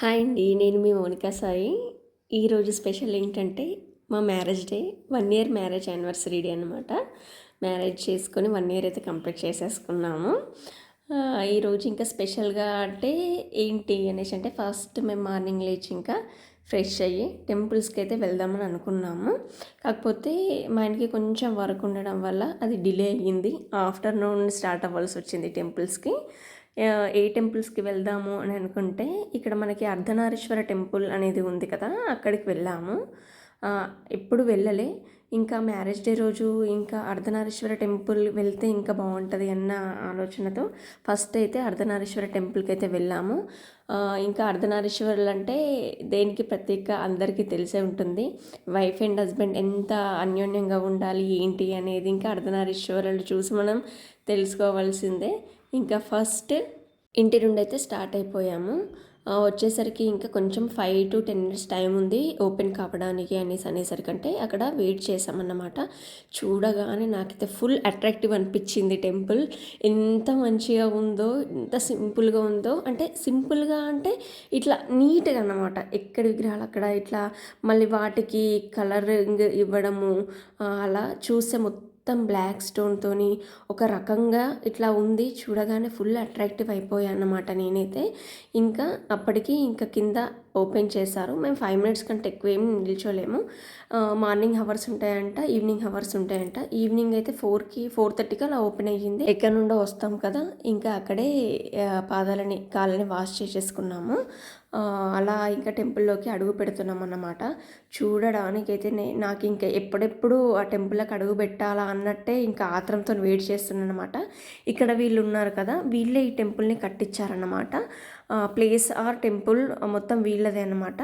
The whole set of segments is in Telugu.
హాయ్ అండి నేను మీ మౌనికా సాయి. ఈరోజు స్పెషల్ ఏంటంటే మా marriage day one year marriage anniversary day అనమాట మ్యారేజ్ చేసుకొని వన్ ఇయర్ అయితే కంప్లీట్ చేసేసుకున్నాము. ఈరోజు ఇంకా స్పెషల్గా అంటే ఏంటి అనేసి అంటే ఫస్ట్ మేము మార్నింగ్ లేచి ఇంకా ఫ్రెష్ అయ్యి టెంపుల్స్కి అయితే వెళ్దామని అనుకున్నాము. కాకపోతే మా ఆయనకి కొంచెం వర్క్ ఉండడం వల్ల అది డిలే అయ్యింది. ఆఫ్టర్నూన్ స్టార్ట్ అవ్వాల్సి వచ్చింది టెంపుల్స్కి. ఏ టెంపుల్స్కి వెళ్దాము అని అనుకుంటే ఇక్కడ మనకి అర్ధనారీశ్వర టెంపుల్ అనేది ఉంది కదా అక్కడికి వెళ్ళాము. ఎప్పుడు వెళ్ళలే. ఇంకా మ్యారేజ్ డే రోజు ఇంకా అర్ధనారీశ్వర టెంపుల్ వెళ్తే ఇంకా బాగుంటుంది అన్న ఆలోచనతో ఫస్ట్ అయితే అర్ధనారీశ్వర టెంపుల్కి అయితే వెళ్ళాము. ఇంకా అర్ధనారీశ్వరులు అంటే దేనికి ప్రత్యేక అందరికీ తెలిసే ఉంటుంది. వైఫ్ అండ్ హస్బెండ్ ఎంత అన్యోన్యంగా ఉండాలి ఏంటి అనేది ఇంకా అర్ధనారీశ్వరులు చూసి మనం తెలుసుకోవాల్సిందే. ఇంకా ఫస్ట్ ఇంటి నుండి అయితే స్టార్ట్ అయిపోయాము. వచ్చేసరికి ఇంకా కొంచెం five to ten minutes time ఉంది ఓపెన్ కావడానికి అనేసి అనేసరికంటే అక్కడ వెయిట్ చేసామన్నమాట చూడగానే నాకైతే ఫుల్ అట్రాక్టివ్ అనిపించింది టెంపుల్. ఎంత మంచిగా ఉందో ఎంత సింపుల్గా ఉందో. అంటే సింపుల్గా అంటే ఇట్లా నీట్గా అన్నమాట. ఎక్కడ విగ్రహాలు అక్కడ ఇట్లా మళ్ళీ వాటికి కలరింగ్ ఇవ్వడము అలా చూస్తే మొత్తం మొత్తం బ్లాక్ స్టోన్తోని ఒక రకంగా ఇట్లా ఉంది. చూడగానే ఫుల్ అట్రాక్టివ్ అయిపోయా అన్నమాట నేనైతే. ఇంకా అప్పటికి ఇంకా కింద ఓపెన్ చేశారు. మేము ఫైవ్ మినిట్స్ కంటే ఎక్కువ ఏం నిల్చోలేము. మార్నింగ్ హవర్స్ ఉంటాయంట ఈవినింగ్ హవర్స్ ఉంటాయంట. ఈవినింగ్ అయితే ఫోర్కి ఫోర్ థర్టీకి అలా ఓపెన్ అయ్యింది. ఎక్కడి నుండో వస్తాం కదా ఇంకా అక్కడే పాదాలని కాళ్ళని వాష్ చేసేసుకున్నాము. అలా ఇంకా టెంపుల్లోకి అడుగు పెడుతున్నాం అన్నమాట. చూడడానికి అయితే నే నాకు ఇంకా ఎప్పుడెప్పుడు ఆ టెంపుల్కి అడుగు పెట్టాలా అన్నట్టే ఇంకా ఆత్రంతో వెయిట్ చేస్తున్నాను అనమాట ఇక్కడ వీళ్ళు ఉన్నారు కదా వీళ్ళే ఈ టెంపుల్ని కట్టించారన్నమాట. ప్లేస్ ఆర్ టెంపుల్ మొత్తం వీళ్ళదే అనమాట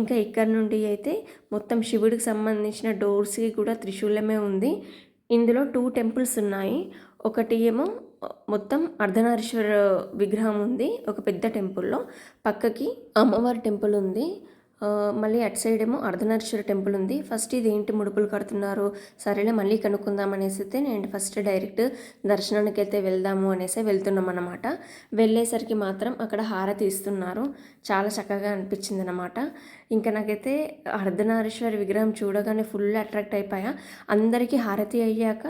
ఇంకా ఇక్కడ నుండి అయితే మొత్తం శివుడికి సంబంధించిన డోర్స్కి కూడా త్రిశూలమే ఉంది. ఇందులో టూ టెంపుల్స్ ఉన్నాయి. ఒకటి ఏమో మొత్తం అర్ధనారీశ్వర విగ్రహం ఉంది ఒక పెద్ద టెంపుల్లో పక్కకి అమ్మవారి టెంపుల్ ఉంది. మళ్ళీ అటు సైడ్ ఏమో అర్ధనారీశ్వర టెంపుల్ ఉంది. ఫస్ట్ ఇది ఏంటి ముడుపులు కడుతున్నారు? సరేలే మళ్ళీ కనుక్కుందాం అనేసి అయితే నేను ఫస్ట్ డైరెక్ట్ దర్శనానికి అయితే వెళ్దాము అనేసి వెళ్తున్నాం అనమాట వెళ్ళేసరికి మాత్రం అక్కడ హారతి ఇస్తున్నారు. చాలా చక్కగా అనిపించింది అనమాట ఇంకా నాకైతే అర్ధనారీశ్వర విగ్రహం చూడగానే ఫుల్ అట్రాక్ట్ అయిపోయా. అందరికీ హారతి అయ్యాక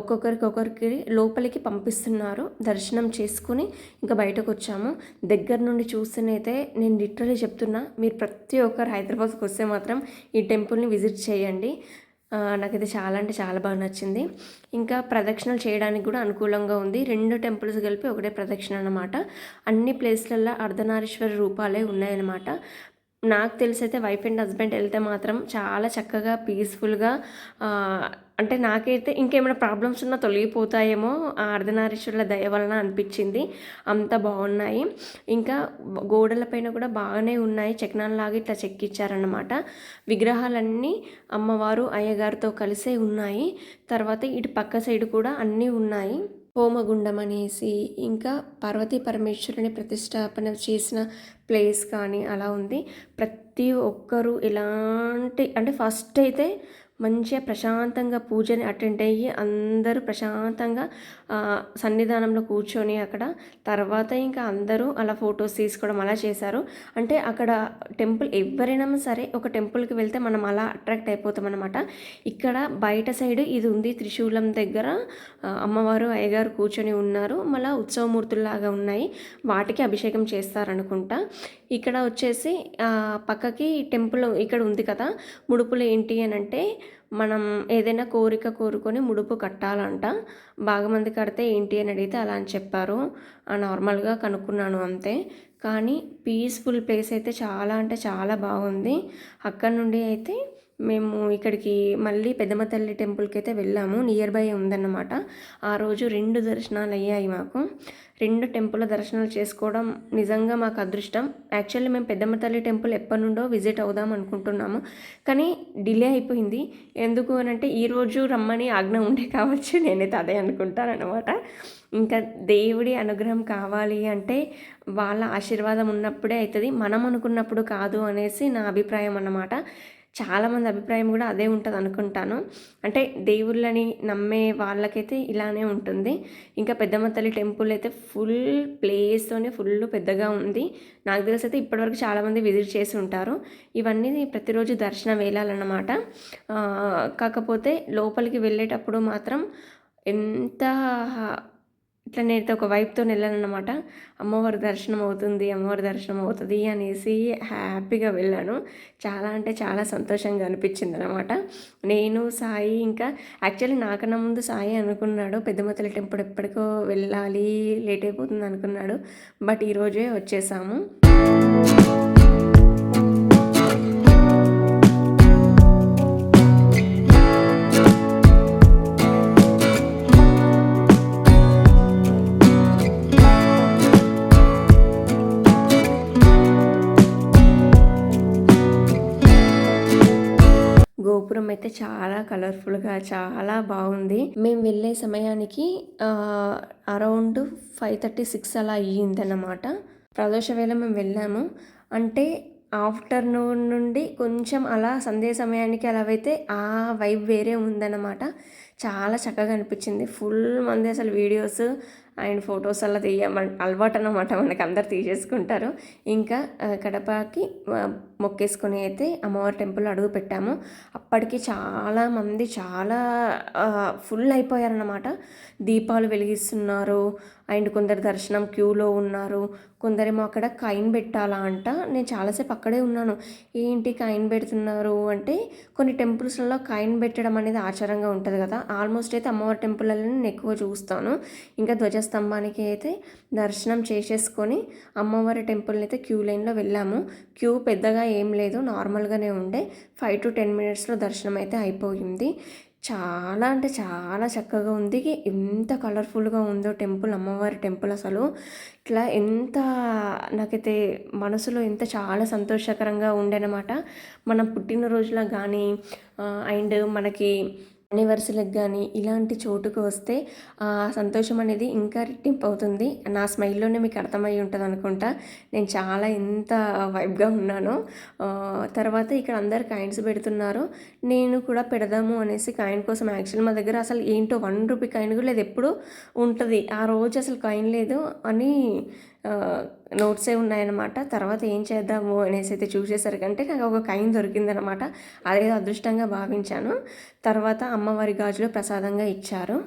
ఒక్కొక్కరికి ఒకరికి లోపలికి పంపిస్తున్నారు దర్శనం చేసుకుని ఇంకా బయటకు వచ్చాము. దగ్గర నుండి చూస్తేనైతే నేను లిటరలీ చెప్తున్నా మీరు ప్రతి ఒక్కరు హైదరాబాద్కి వస్తే మాత్రం ఈ టెంపుల్ని విజిట్ చేయండి. నాకైతే చాలా అంటే చాలా బాగా నచ్చింది. ఇంకా ప్రదక్షిణలు చేయడానికి కూడా అనుకూలంగా ఉంది. రెండు టెంపుల్స్ కలిపి ఒకటే ప్రదక్షిణ అనమాట అన్ని ప్లేస్లల్లో అర్ధనారీశ్వర రూపాలే ఉన్నాయన్నమాట. నాకు తెలిసైతే వైఫ్ అండ్ హస్బెండ్ వెళ్తే మాత్రం చాలా చక్కగా పీస్ఫుల్గా అంటే నాకైతే ఇంకేమైనా ప్రాబ్లమ్స్ ఉన్నా తొలగిపోతాయేమో ఆ అర్ధనారీశ్వరుల దయ వలన అనిపించింది. అంత బాగున్నాయి. ఇంకా గోడలపైన కూడా బాగానే ఉన్నాయి. చక్నాల్లాగా ఇట్లా చెక్కిచ్చారనమాట విగ్రహాలన్నీ అమ్మవారు అయ్యగారితో కలిసే ఉన్నాయి. తర్వాత ఇటు పక్క సైడ్ కూడా అన్నీ ఉన్నాయి. హోమగుండం అనేసి ఇంకా పార్వతీ పరమేశ్వరుని ప్రతిష్టాపన చేసిన ప్లేస్ కానీ అలా ఉంది. ప్రతి ఒక్కరూ ఎలాంటి అంటే ఫస్ట్ అయితే మంచిగా ప్రశాంతంగా పూజని అటెండ్ అయ్యి అందరూ ప్రశాంతంగా సన్నిధానంలో కూర్చొని అక్కడ తర్వాత ఇంకా అందరూ అలా ఫొటోస్ తీసుకోవడం అలా చేశారు. అంటే అక్కడ టెంపుల్ ఎవరైనా సరే ఒక టెంపుల్కి వెళ్తే మనం అలా అట్రాక్ట్ అయిపోతాం అనమాట ఇక్కడ బయట సైడ్ ఇది ఉంది త్రిశూలం దగ్గర అమ్మవారు అయ్యగారు కూర్చొని ఉన్నారు. మళ్ళీ ఉత్సవమూర్తుల్లాగా ఉన్నాయి. వాటికి అభిషేకం చేస్తారనుకుంటా. ఇక్కడ వచ్చేసి పక్కకి టెంపుల్ ఇక్కడ ఉంది కదా ముడుపులు ఏంటి అని అంటే మనం ఏదైనా కోరిక కోరుకొని ముడుపు కట్టాలంట. బాగా మంది కడితే ఏంటి అని అడిగితే అలా అని చెప్పారు. ఆ, నార్మల్గా కనుక్కున్నాను అంతే. కానీ పీస్ఫుల్ ప్లేస్ అయితే చాలా అంటే చాలా బాగుంది. అక్కడ నుండి అయితే మేము ఇక్కడికి మళ్ళీ పెద్దమ్మ తల్లి టెంపుల్కి అయితే వెళ్ళాము. నియర్ బై ఉందన్నమాట. ఆ రోజు రెండు దర్శనాలు అయ్యాయి మాకు. రెండు టెంపుల్ దర్శనాలు చేసుకోవడం నిజంగా మాకు అదృష్టం. యాక్చువల్లీ మేము పెద్దమ్మ తల్లి టెంపుల్ ఎప్పటి నుండో విజిట్ అవుదాం అనుకుంటున్నాము. కానీ డిలే అయిపోయింది. ఎందుకు అని అంటే ఈరోజు రమ్మని ఆజ్ఞ ఉండే కావచ్చు. నేనైతే అదే అనుకుంటానమాట ఇంకా దేవుడి అనుగ్రహం కావాలి అంటే వాళ్ళ ఆశీర్వాదం ఉన్నప్పుడే అవుతుంది మనం అనుకున్నప్పుడు కాదు అనేసి నా అభిప్రాయం అన్నమాట. చాలామంది అభిప్రాయం కూడా అదే ఉంటుంది అనుకుంటాను అంటే దేవుళ్ళని నమ్మే వాళ్ళకైతే ఇలానే ఉంటుంది. ఇంకా పెద్దమ్మ తల్లి టెంపుల్ అయితే ఫుల్ ప్లేస్తోనే ఫుల్ పెద్దగా ఉంది. నాకు తెలిసి అయితే ఇప్పటివరకు చాలామంది విజిట్ చేసి ఉంటారు. ఇవన్నీ ప్రతిరోజు దర్శనం వేయాలన్నమాట కాకపోతే లోపలికి వెళ్ళేటప్పుడు మాత్రం ఎంత ఇట్లా నేనైతే ఒక వైపుతో వెళ్ళానమాట అమ్మవారి దర్శనం అవుతుంది అమ్మవారి దర్శనం అవుతుంది అనేసి హ్యాపీగా వెళ్ళాను. చాలా అంటే చాలా సంతోషంగా అనిపించింది అనమాట నేను సాయి ఇంకా యాక్చువల్లీ నాకన్నా ముందు సాయి అనుకున్నాడు పెద్దమతల టెంపుల్ ఎప్పటికో వెళ్ళాలి లేట్ అయిపోతుంది అనుకున్నాడు. బట్ ఈరోజే వచ్చేసాము. అయితే చాలా కలర్ఫుల్గా చాలా బాగుంది. మేము వెళ్ళే సమయానికి అరౌండ్ ఫైవ్ థర్టీ సిక్స్ అలా అయ్యిందన్నమాట. ప్రదోష వేళ మేము వెళ్ళాము. అంటే ఆఫ్టర్నూన్ నుండి కొంచెం అలా సంధ్య సమయానికి అలా అయితే ఆ వైబ్ వేరే ఉందన్నమాట. చాలా చక్కగా అనిపించింది. ఫుల్ మంది అసలు వీడియోస్ అండ్ ఫొటోస్ అలా తీయ అలవాటు అనమాట మనకి అందరు తీసేసుకుంటారు. ఇంకా కడపకి మొక్కేసుకొని అయితే అమ్మవారి టెంపుల్ అడుగు పెట్టాము. అప్పటికి చాలామంది చాలా ఫుల్ అయిపోయారన్నమాట. దీపాలు వెలిగిస్తున్నారు. అండ్ కొందరు దర్శనం క్యూలో ఉన్నారు. కొందరేమో అక్కడ కైన్ పెట్టాలా అంట. నేను చాలాసేపు అక్కడే ఉన్నాను. ఏంటి కైన్ పెడుతున్నారు అంటే కొన్ని టెంపుల్స్లలో కైన్ పెట్టడం అనేది ఆచారంగా ఉంటుంది కదా. ఆల్మోస్ట్ అయితే అమ్మవారి టెంపుల్లలో నేను ఎక్కువ చూస్తాను. ఇంకా ధ్వజ ధ్వజస్తంభానికి అయితే దర్శనం చేసేసుకొని అమ్మవారి టెంపుల్ని అయితే క్యూ లైన్లో వెళ్ళాము. క్యూ పెద్దగా ఏం లేదు. నార్మల్గానే ఉండే. ఫైవ్ టు టెన్ మినిట్స్లో దర్శనం అయితే అయిపోయింది. చాలా అంటే చాలా చక్కగా ఉంది. ఎంత కలర్ఫుల్గా ఉందో టెంపుల్ అమ్మవారి టెంపుల్ అసలు. ఇట్లా ఎంత నాకైతే మనసులో ఎంత చాలా సంతోషకరంగా ఉండేనమాట. మనం పుట్టినరోజులా కానీ అండ్ మనకి యానివర్సరీలకు కానీ ఇలాంటి చోటుకు వస్తే ఆ సంతోషం అనేది ఇంకా రెట్టింపు అవుతుంది నా స్మైల్లోనే మీకు అర్థమై ఉంటుంది అనుకుంటా. నేను చాలా ఎంత వైబ్గా ఉన్నాను. తర్వాత ఇక్కడ అందరు కాయిన్స్ పెడుతున్నారు. నేను కూడా పెడదాము అనేసి కాయిన్ కోసం యాక్చువల్ మా దగ్గర అసలు ఏంటో వన్ రూపీ కాయిన్ కూడా లేదు. ఎప్పుడు ఉంటుంది. ఆ రోజు అసలు కాయిన్ లేదు అని నోట్సే ఉన్నాయన్నమాట. తర్వాత ఏం చేద్దాము అనేసి అయితే చూసేసరికంటే నాకు ఒక కైన్ దొరికిందనమాట అదేదో అదృష్టంగా భావించాను. తర్వాత అమ్మవారి గాజులు ప్రసాదంగా ఇచ్చారు.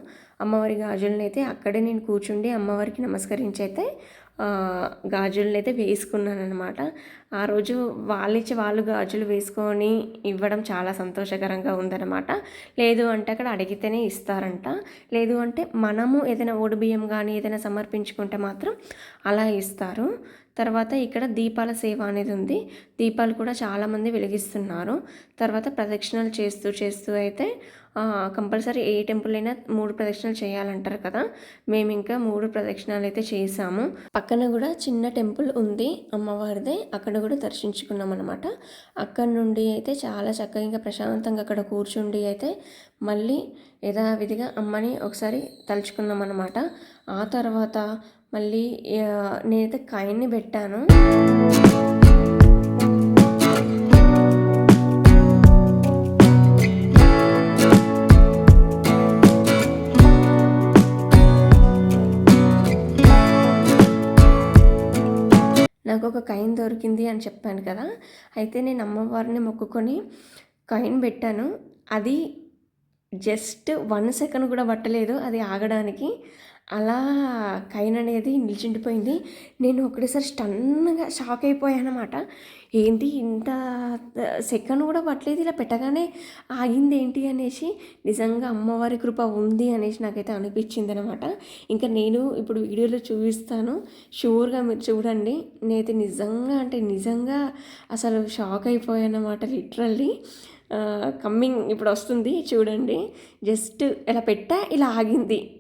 అమ్మవారి గాజులని అయితే అక్కడే నేను కూర్చుండి అమ్మవారికి నమస్కరించి అయితే గాజులను అయితే వేసుకున్నాను అనమాట ఆ రోజు వాళ్ళిచ్చి వాళ్ళు గాజులు వేసుకొని ఇవ్వడం చాలా సంతోషకరంగా ఉందన్నమాట. లేదు అంటే అక్కడ అడిగితేనే ఇస్తారంట. లేదు అంటే మనము ఏదైనా ఓడి బియ్యం కానీ ఏదైనా సమర్పించుకుంటే మాత్రం అలా ఇస్తారు. తర్వాత ఇక్కడ దీపాల సేవ అనేది ఉంది. దీపాలు కూడా చాలామంది వెలిగిస్తున్నారు. తర్వాత ప్రదక్షిణలు చేస్తూ చేస్తూ అయితే కంపల్సరీ ఏ టెంపుల్ అయినా మూడు ప్రదక్షిణలు చేయాలంటారు కదా? మేము ఇంకా మూడు ప్రదక్షిణాలు అయితే చేసాము. పక్కన కూడా చిన్న టెంపుల్ ఉంది అమ్మవారిదే. అక్కడ కూడా దర్శించుకున్నాం అనమాట అక్కడ నుండి అయితే చాలా చక్కగా ఇంకా ప్రశాంతంగా అక్కడ కూర్చుండి అయితే మళ్ళీ యథావిధిగా అమ్మని ఒకసారి తలుచుకున్నాం అనమాట ఆ తర్వాత మళ్ళీ నేనైతే కాయిన్ని పెట్టాను. కాయిన్ దొరికింది అని చెప్పాను కదా అయితే నేను అమ్మవారిని మొక్కుకొని కాయిన్ పెట్టాను. అది జస్ట్ వన్ సెకండ్ కూడా పట్టలేదు అది ఆగడానికి. అలా కైన్ అనేది నిలిచిండిపోయింది. నేను ఒకటేసారి స్టన్గా షాక్ అయిపోయానమాట. ఏంటి ఇంత సెకండ్ కూడా పట్టలేదు ఇలా పెట్టగానే ఆగింది ఏంటి అనేసి నిజంగా అమ్మవారి కృప ఉంది అనేసి నాకైతే అనిపించింది అనమాట ఇంకా నేను ఇప్పుడు వీడియోలో చూపిస్తాను. షూర్గా మీరు చూడండి. నేనైతే నిజంగా అంటే నిజంగా అసలు షాక్ అయిపోయానమాట లిటరల్లీ. కమ్మింగ్ ఇప్పుడు వస్తుంది చూడండి. జస్ట్ ఇలా పెట్టా ఇలా ఆగింది.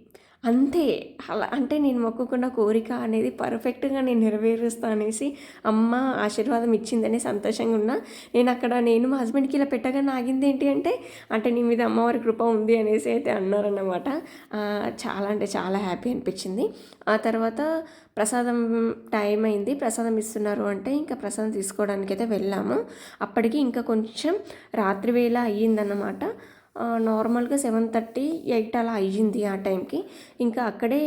అంతే. అలా అంటే నేను మొక్కుకున్న కోరిక అనేది పర్ఫెక్ట్గా నేను నెరవేరుస్తా అనేసి అమ్మ ఆశీర్వాదం ఇచ్చిందని సంతోషంగా ఉన్నా. నేను అక్కడ నేను మా హస్బెండ్కి ఇలా పెట్టగానే ఆగింది ఏంటి అంటే అంటే నీ మీద అమ్మవారి కృప ఉంది అనేసి అయితే అన్నారన్నమాట. చాలా అంటే చాలా హ్యాపీ అనిపించింది. ఆ తర్వాత ప్రసాదం టైం అయింది. ప్రసాదం ఇస్తున్నారు అంటే ఇంకా ప్రసాదం తీసుకోవడానికి అయితే వెళ్ళాము. అప్పటికి ఇంకా కొంచెం రాత్రి వేళ అయ్యిందన్నమాట. నార్మల్గా సెవెన్ థర్టీ ఎయిట్ అలా అయ్యింది ఆ టైంకి. ఇంకా అక్కడే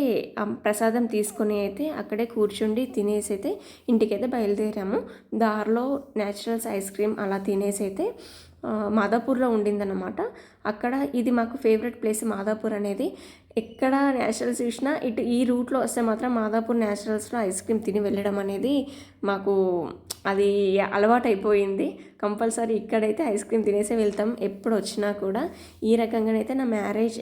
ప్రసాదం తీసుకొని అయితే అక్కడే కూర్చుండి తినేసి అయితే ఇంటికైతే బయలుదేరాము. దారిలో న్యాచురల్స్ ఐస్ క్రీమ్ అలా తినేసి అయితే మాదాపూర్లో ఉండిందన్నమాట. అక్కడ ఇది మాకు ఫేవరెట్ ప్లేస్ మాదాపూర్ అనేది. ఎక్కడ న్యాచురల్స్ చూసినా ఇటు ఈ రూట్లో వస్తే మాత్రం మాదాపూర్ న్యాచురల్స్లో ఐస్ క్రీమ్ తిని వెళ్ళడం అనేది మాకు అది అలవాటు అయిపోయింది కంపల్సరీ ఇక్కడైతే ఐస్ క్రీమ్ తినేసే వెళ్తాం. ఎప్పుడు వచ్చినా కూడా ఈ రకంగానైతే నా మ్యారేజ్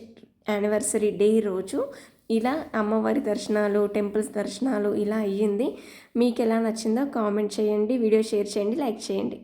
యానివర్సరీ డే రోజు ఇలా అమ్మవారి దర్శనాలు టెంపుల్స్ దర్శనాలు ఇలా అయ్యింది. మీకు ఎలా నచ్చిందో కామెంట్ చేయండి. వీడియో షేర్ చేయండి. లైక్ చేయండి.